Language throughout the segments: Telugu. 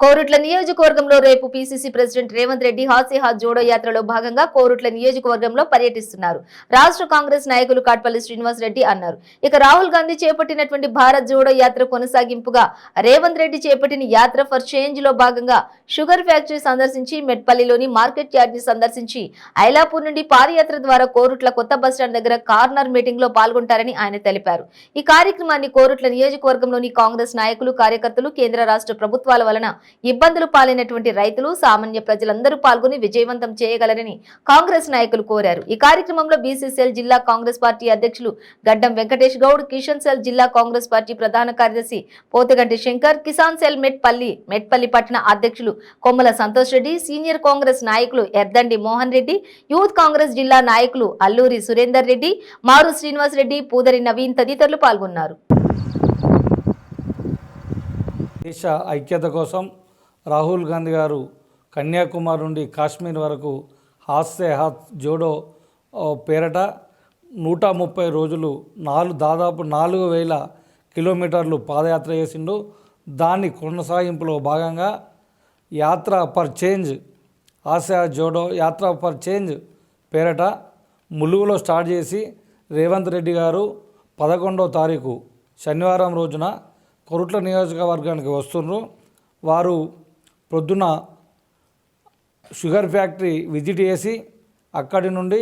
కోరుట్ల నియోజకవర్గంలో రేపు పీసీసీ ప్రెసిడెంట్ రేవంత్ రెడ్డి హాసిహా జోడో యాత్రలో భాగంగా కోరుట్ల నియోజకవర్గంలో పర్యటిస్తున్నారు. రాష్ట్ర కాంగ్రెస్ నాయకులు కాట్పల్లి శ్రీనివాస్ రెడ్డి అన్నారు. ఇక రాహుల్ గాంధీ చేపట్టినటువంటి భారత్ జోడో యాత్ర కొనసాగింపుగా రేవంత్ రెడ్డి చేపట్టిన యాత్ర ఫర్ చేంజ్లో భాగంగా షుగర్ ఫ్యాక్టరీ సందర్శించి మెట్పల్లిలోని మార్కెట్ యార్డ్ని సందర్శించి ఐలాపూర్ నుండి పాదయాత్ర ద్వారా కోరుట్ల కొత్త బస్టాండ్ దగ్గర కార్నర్ మీటింగ్లో పాల్గొంటారని ఆయన తెలిపారు. ఈ కార్యక్రమాన్ని కోరుట్ల నియోజకవర్గంలోని కాంగ్రెస్ నాయకులు కార్యకర్తలు కేంద్ర రాష్ట్ర ప్రభుత్వాల వలన ఇబ్బందులు పాలైనటువంటి రైతులు సామాన్య ప్రజలందరూ పాల్గొని విజయవంతం చేయగలరని కాంగ్రెస్ నాయకులు కోరారు. ఈ కార్యక్రమంలో బీసీసీఎల్ జిల్లా కాంగ్రెస్ పార్టీ అధ్యక్షులు గడ్డం వెంకటేష్ గౌడ్ కిషన్ సెల్ జిల్లా కాంగ్రెస్ పార్టీ ప్రధాన కార్యదర్శి పోతగంటి శంకర్ కిసాన్ సెల్ మెట్పల్లి మెట్పల్లి పట్టణ అధ్యక్షులు కొమ్మల సంతోష్ రెడ్డి సీనియర్ కాంగ్రెస్ నాయకులు ఎర్దండి మోహన్ రెడ్డి యూత్ కాంగ్రెస్ జిల్లా నాయకులు అల్లూరి సురేందర్ రెడ్డి మారు శ్రీనివాస్ రెడ్డి పూదరి నవీన్ తదితరులు పాల్గొన్నారు. దేశ ఐక్యత కోసం రాహుల్ గాంధీ గారు కన్యాకుమారి నుండి కాశ్మీర్ వరకు హాస్సే హాత్ జోడో పేరట నూట ముప్పై రోజులు నాలుగు దాదాపు నాలుగు వేల కిలోమీటర్లు పాదయాత్ర చేసిండు. దాని కొనసాగింపులో భాగంగా యాత్ర per change ASHA Jodo Yatra per change పేరట ములుగులో స్టార్ట్ చేసి రేవంత్ రెడ్డి గారు పదకొండో తారీఖు శనివారం రోజున కొరుట్ల నియోజకవర్గానికి వస్తున్నారు వారు ప్రొద్దున షుగర్ ఫ్యాక్టరీ విజిట్ చేసి అక్కడి నుండి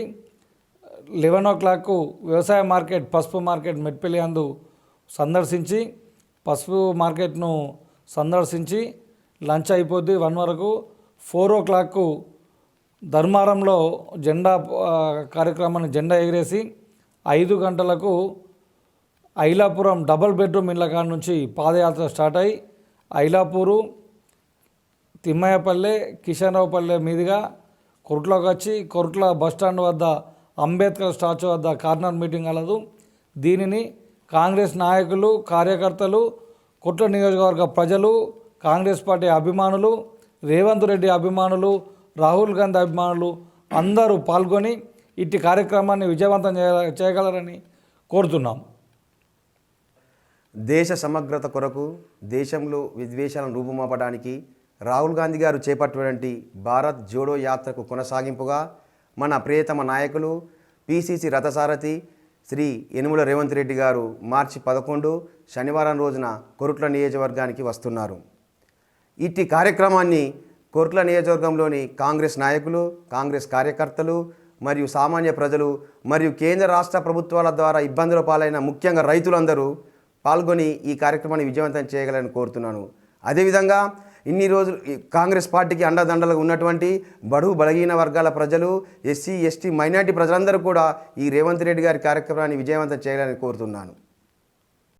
లెవెన్ ఓ క్లాక్కు వ్యవసాయ మార్కెట్ పసుపు మార్కెట్ మెట్పల్లి అందు సందర్శించి పసుపు మార్కెట్ను సందర్శించి లంచ్ అయిపోద్ది. వన్ వరకు ఫోర్ ఓ క్లాక్కు ధర్మారంలో జెండా కార్యక్రమాన్ని జెండా ఎగిరేసి ఐదు గంటలకు ఐలాపురం డబల్ బెడ్రూమ్ ఇళ్ళ కాడ నుంచి పాదయాత్ర స్టార్ట్ అయ్యి ఐలాపూరు తిమ్మయ్యపల్లె కిషన్రావుపల్లె మీదుగా కొరుట్లోకి వచ్చి కొరుట్ల బస్టాండ్ వద్ద అంబేద్కర్ స్టాచ్యూ వద్ద కార్నర్ మీటింగ్ కలదు దీనిని కాంగ్రెస్ నాయకులు కార్యకర్తలు కొట్ల నియోజకవర్గ ప్రజలు కాంగ్రెస్ పార్టీ అభిమానులు రేవంత్ రెడ్డి అభిమానులు రాహుల్ గాంధీ అభిమానులు అందరూ పాల్గొని ఇట్టి కార్యక్రమాన్ని విజయవంతం చేయ చేయగలరని కోరుతున్నాం. దేశ సమగ్రత కొరకు దేశంలో విద్వేషాలను రూపుమాపడానికి రాహుల్ గాంధీ గారు చేపట్టినటువంటి భారత్ జోడో యాత్రకు కొనసాగింపుగా మన ప్రియతమ నాయకులు పిసిసి రథసారథి శ్రీ యనుముల రేవంత్ రెడ్డి గారు మార్చి పదకొండు శనివారం రోజున కొరుట్ల నియోజకవర్గానికి వస్తున్నారు. ఇట్టి కార్యక్రమాన్ని కొరుట్ల నియోజకవర్గంలోని కాంగ్రెస్ నాయకులు కాంగ్రెస్ కార్యకర్తలు మరియు సామాన్య ప్రజలు మరియు కేంద్ర రాష్ట్ర ప్రభుత్వాల ద్వారా ఇబ్బందుల పాలైన ముఖ్యంగా రైతులందరూ పాల్గొని ఈ కార్యక్రమాన్ని విజయవంతం చేయగలని కోరుతున్నాను. అదేవిధంగా ఇన్ని రోజులు ఈ కాంగ్రెస్ పార్టీకి అండదండలుగా ఉన్నటువంటి బడుగు బలహీన వర్గాల ప్రజలు ఎస్సీ ఎస్టీ మైనార్టీ ప్రజలందరూ కూడా ఈ రేవంత్ రెడ్డి గారి కార్యక్రమాన్ని విజయవంతం చేయాలని కోరుతున్నాను.